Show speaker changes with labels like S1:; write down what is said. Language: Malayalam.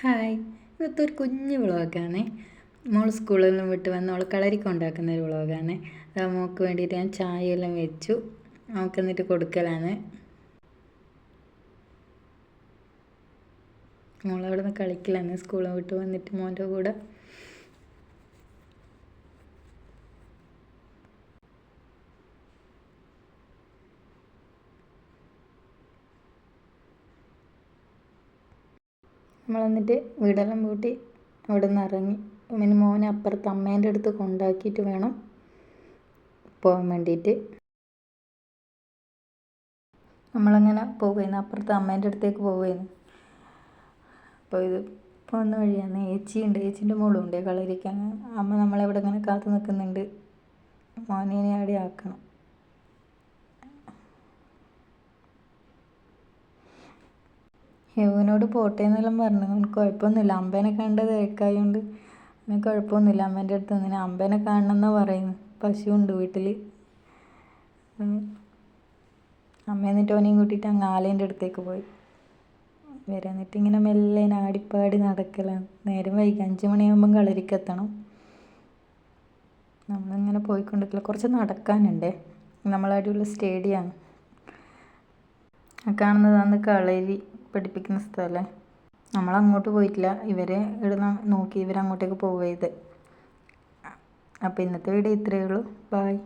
S1: ഹായ്. ഇന്നത്തെ ഒരു കുഞ്ഞു വ്ളോഗാണ്. മോൾ സ്കൂളിൽ നിന്ന് വിട്ട് വന്ന് അവൾ കളരിക്ക ഉണ്ടാക്കുന്ന ഒരു വ്ളോഗാണ്. അത് മോൾക്ക് വേണ്ടിയിട്ട് ഞാൻ ചായയെല്ലാം വെച്ചു. മോൾക്ക് എന്നിട്ട് കൊടുക്കലാണ്. മോളവിടെ നിന്ന് കളിക്കലാണ്. സ്കൂളിൽ വിട്ട് വന്നിട്ട് മോന്റെ കൂടെ. നമ്മൾ എന്നിട്ട് വീടെല്ലാം പൂട്ടി അവിടെ നിന്ന് ഇറങ്ങി. പിന്നെ മോനെ അപ്പുറത്ത് അമ്മേന്റെ അടുത്ത് കൊണ്ടാക്കിയിട്ട് വേണം പോകാൻ വേണ്ടിയിട്ട് നമ്മളങ്ങനെ പോവുകയാണ് അപ്പുറത്ത് അമ്മേന്റെ അടുത്തേക്ക് പോവുകയാണ് അപ്പോൾ ഇത് പോകുന്ന വഴിയാണ്. ഏച്ചിയുണ്ട് ഏച്ചിന്റെ മോളും ഉണ്ട് കളരിക്കാൻ. അമ്മ നമ്മളെ ഇവിടെ ഇങ്ങനെ കാത്തു നിൽക്കുന്നുണ്ട്. മോനെ അവിടെ ആക്കണം. ഹെവനോട് പോട്ടെ എന്നെല്ലാം പറഞ്ഞു. അവന് കുഴപ്പമൊന്നുമില്ല. അമ്പേനെ കണ്ട് തിരക്കായതുകൊണ്ട് അവന് കുഴപ്പമൊന്നുമില്ല. അമ്മേന്റെ അടുത്ത് നിന്ന് അമ്പേനെ കാണണം എന്ന് പറയുന്നത്. പശുവുണ്ട് വീട്ടിൽ അമ്മ എന്നിട്ട് ഓനെയും കൂട്ടിയിട്ട് അങ്ങ് ആലേന്റെ അടുത്തേക്ക് പോയി. വരാൻ എന്നിട്ട് ഇങ്ങനെ മെല്ലെ ആടിപ്പാടി നടക്കലാണ് നേരം വൈകി. അഞ്ച് മണിയാകുമ്പം കളരിക്കെത്തണം നമ്മളിങ്ങനെ പോയിക്കൊണ്ടിരിക്കില്ല കുറച്ച് നടക്കാനുണ്ടേ. നമ്മളടിയുള്ള സ്റ്റേഡിയമാണ് കാണുന്നതാണ് കളരി. പഠിപ്പിക്കുന്ന സ്ഥലം. നമ്മൾ അങ്ങോട്ട് പോയിട്ടില്ല. ഇവരെ ഇവിടെ നോക്കി ഇവരങ്ങോട്ടേക്ക് പോവുക ഇത് അപ്പോൾ ഇന്നത്തെ വീഡിയോ ഇത്രയേ ഉള്ളൂ. ബായ്